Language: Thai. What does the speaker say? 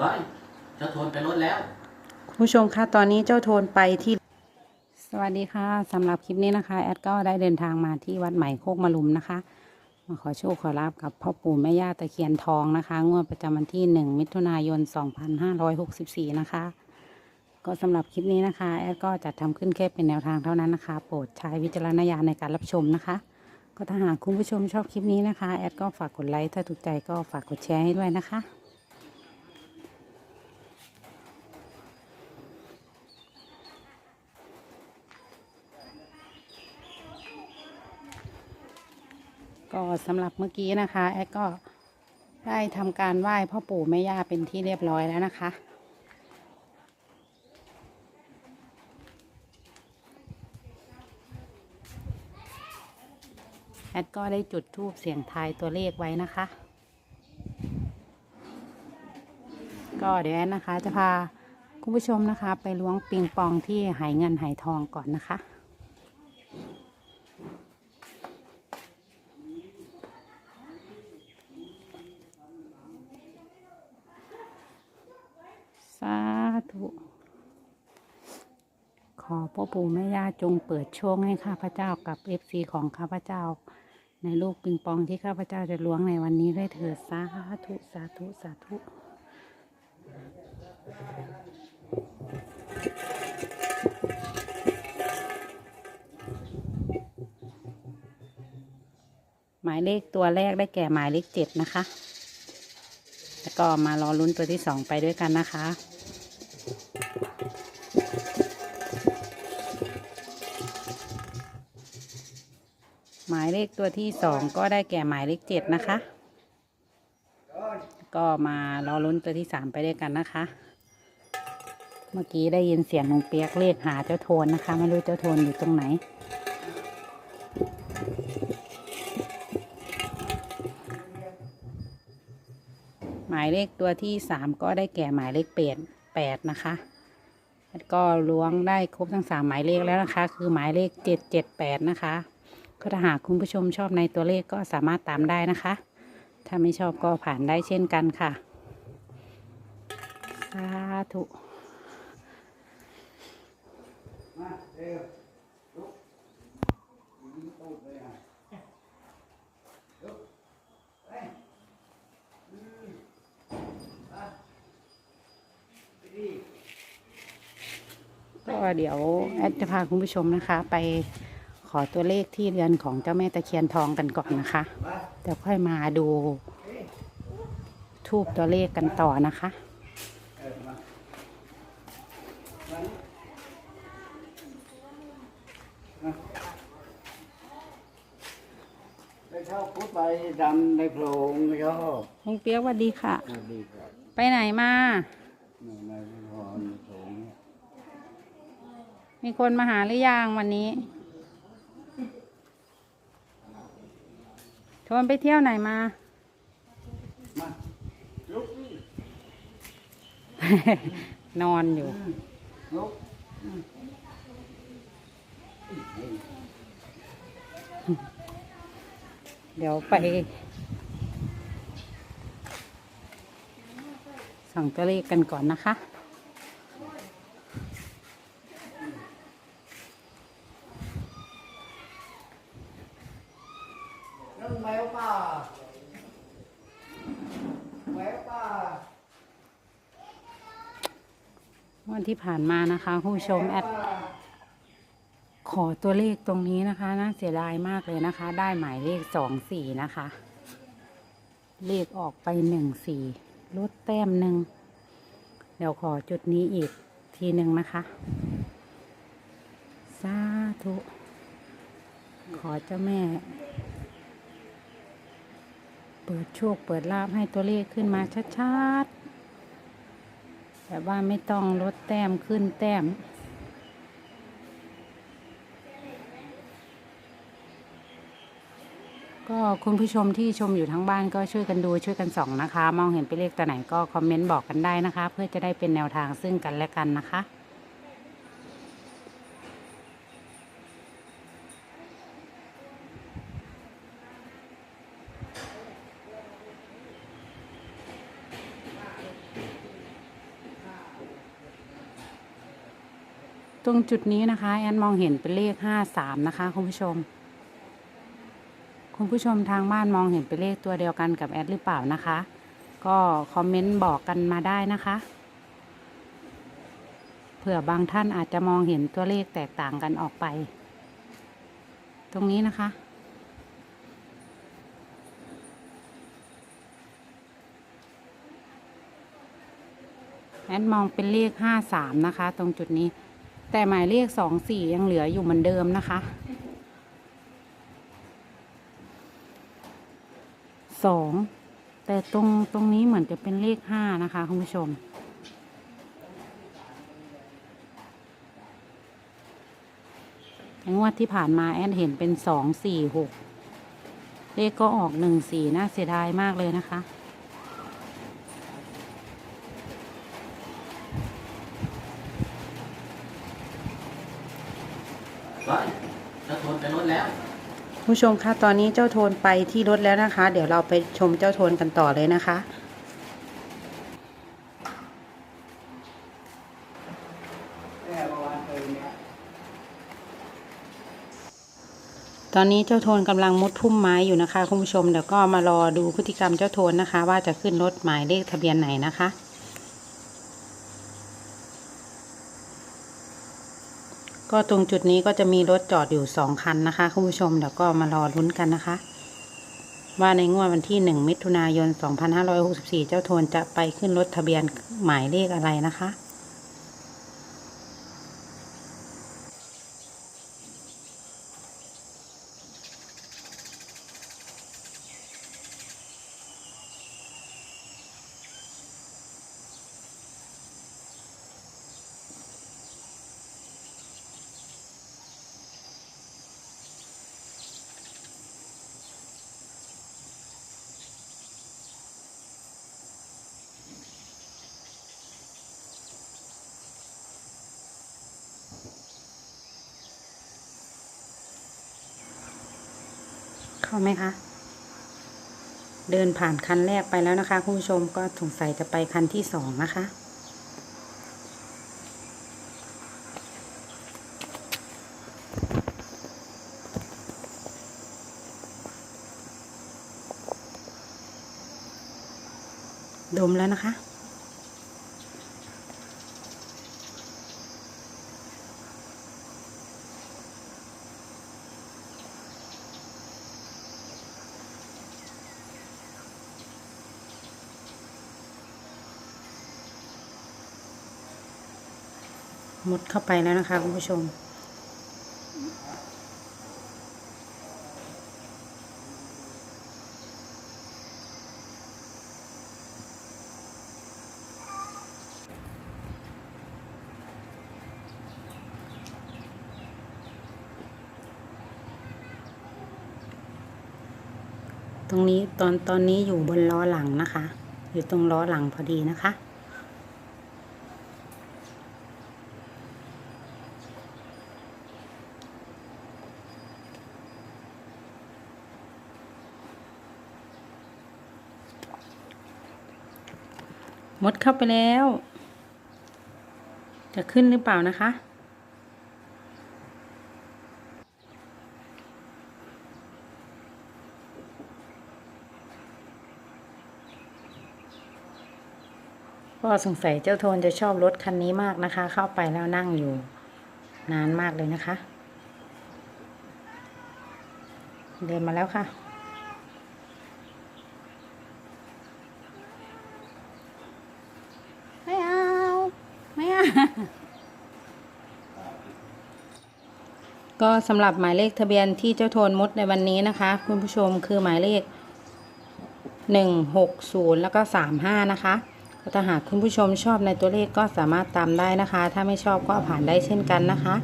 ก้อยเจ้าโทนไปรถแล้ว คุณผู้ชมคะตอนนี้เจ้าโทนไปที่ สวัสดีค่ะสำหรับคลิปนี้นะคะ แอดก็ได้เดินทางมาที่วัดใหม่โคกมะลุมนะคะ มาขอโชคขอลาบกับพ่อปู่แม่ย่าตะเคียนทองนะคะ งวดประจำวันที่ 1 มิถุนายน 2564 นะคะ ก็สำหรับคลิปนี้นะคะ แอดก็จัดทำขึ้นแค่เป็นแนวทางเท่านั้นนะคะ โปรดใช้วิจารณญาณในการรับชมนะคะก็ถ้าหากคุณผู้ชมชอบคลิปนี้นะคะ แอดก็ฝากกดไลค์ ถ้าถูกใจก็ฝากกดแชร์ให้ด้วยนะคะ ก็สำหรับเมื่อกี้นะคะแอดก็ได้ทำการไหว้พ่อปู่แม่ย่าเป็นที่เรียบร้อยแล้วนะคะ แอดก็ได้จุดทูบเสียงทายตัวเลขไว้นะคะ ก็เดี๋ยวแอดนะคะจะพาคุณผู้ชมนะคะ ไปล้วงปิงปองที่หายเงินหายทองก่อนนะคะ สาธุ ข อพ่อปู่แม่ย่าจงเปิดโชคให้ข้าพเจ้ากับเอฟซีของข้าพเจ้า ในลูกปิงปองที่ข้าพเจ้าจะล้วงในวันนี้ได้เถิดสาธุสาธุสาธุหมายเลขตัวแรกได้แก่หมายเลขเจ็ดนะคะ แล้วก็มารอลุ้นตัวที่สองไปด้วยกันนะคะ หมายเลขตัวที่สองก็ได้แก่หมายเลขเจ็ดนะคะ ก็มารอลุ้นตัวที่สามไปด้วยกันนะคะ เมื่อกี้ได้ยินเสียงลุงเปียกเรียกหาเจ้าโทนนะคะ ไม่รู้เจ้าโทนอยู่ตรงไหนหมายเลขตัวที่สามก็ได้แก่หมายเลขเปดแปดนะคะก็ล้วงได้ครบทั้งสามหมายเลขแล้วนะคะ คือหมายเลขเจ็ดเจ็ดแปดนะคะ ก็ถ้าหากคุณผู้ชมชอบในตัวเลขก็สามารถตามได้นะคะ ถ้าไม่ชอบก็ผ่านได้เช่นกันค่ะ สาธุก็เดี๋ยวแอดจะพาคุณผู้ชมนะคะไป ขอตัวเลขที่เรือนของเจ้าแม่ตะเคียนทองกันก่อนนะคะเดี๋ยวค่อยมาดูทูบตัวเลขกันต่อนะคะไปเข้าพุทธไปดำในโพรงไม่ชอบลุงเปียกสวัสดีค่ะสวัสดีครับไปไหนมา ในในโพรงในโพรงเนี่ยมีคนมาหาหรือยังวันนี้ชว นไปเที่ยวไหนมามาลุกนี่นอนอยู่ลุกเดี๋ยวไปสั่งตัวเลขกันก่อนนะคะ นั่นแมวป่าแม วันที่ผ่านมานะคะผู้ชมแอดขอตัวเลขตรงนี้นะคะน่าเสียดายมากเลยนะคะ ได้หมายเลขสองสี่นะคะ เลขออกไปหนึ่งสี่ลดแต้มหนึ่งเดี๋ยวขอจุดนี้อีกทีหนึ่งนะคะสาธุขอเจ้าแม่ เปิดโชคเปิดลาบให้ตัวเลขขึ้นมาชัดๆแบบว่าไม่ต้องลดแต้มขึ้นแต้ม ก็คุณผู้ชมที่ชมอยู่ทั้งบ้านก็ช่วยกันดูช่วยกันส่องนะคะ มองเห็นเป็นเลขตัวไหนก็คอมเมนต์บอกกันได้นะคะ เพื่อจะได้เป็นแนวทางซึ่งกันและกันนะคะ ตรงจุดนี้นะคะ แอนมองเห็นเป็นเลขห้าสามนะคะ คุณผู้ชม คุณผู้ชมทางบ้านมองเห็นเป็นเลขตัวเดียวกันกับแอดหรือเปล่านะคะ ก็คอมเมนต์บอกกันมาได้นะคะเผื่อบางท่านอาจจะมองเห็นตัวเลขแตกต่างกันออกไป ตรงนี้นะคะ แอดมองเป็นเลขห้าสามนะคะ ตรงจุดนี้ แต่หมายเลขสองสี่ยังเหลืออยู่เหมือนเดิมนะคะสองแต่ตรงตรงนี้เหมือนจะเป็นเลขห้านะคะคุณผู้ชม งวดที่ผ่านมาแอดเห็นเป็นสองสี่หกเลขก็ออกหนึ่งสี่น่าเสียดายมากเลยนะคะ ร้อยเจ้าโทนไปรถแล้ว ผู้ชมคะตอนนี้เจ้าโทนไปที่รถแล้วนะคะ เดี๋ยวเราไปชมเจ้าโทนกันต่อเลยนะคะ ตอนนี้เจ้าโทนกำลังมุดพุ่มไม้อยู่นะคะคุณผู้ชมเดี๋ยวก็มารอดูพฤติกรรมเจ้าโทนนะคะ ว่าจะขึ้นรถหมายเลขทะเบียนไหนนะคะ ก็ตรงจุดนี้ก็จะมีรถจอดอยู่สองคันนะคะคุณผู้ชมเดี๋ยวก็มารอลุ้นกันนะคะ ว่าในงวดวันที่หนึ่งมิถุนายน 2564 เจ้าโทนจะไปขึ้นรถทะเบียนหมายเลขอะไรนะคะ เข้าไหมคะ เดินผ่านคันแรกไปแล้วนะคะคุณผู้ชมก็สงสัยจะไปคันที่สองนะคะดมแล้วนะคะ มุดเข้าไปแล้วนะคะคุณผู้ชม ตรงนี้ตอนตอนนี้อยู่บนล้อหลังนะคะ อยู่ตรงล้อหลังพอดีนะคะ มดเข้าไปแล้ว จะขึ้นหรือเปล่านะคะ ก็สงสัยเจ้าโทนจะชอบรถคันนี้มากนะคะ เข้าไปแล้วนั่งอยู่นานมากเลยนะคะ เดินมาแล้วค่ะ ไม่เอา ไม่เอา ก็สำหรับหมายเลขทะเบียนที่เจ้าโทนมุดในวันนี้นะคะ คุณผู้ชมคือหมายเลขหนึ่งหกศูนย์แล้วก็สามห้านะคะถ้าหากคุณผู้ชมชอบในตัวเลขก็สามารถตามได้นะคะ ถ้าไม่ชอบก็ผ่านได้เช่นกันนะคะ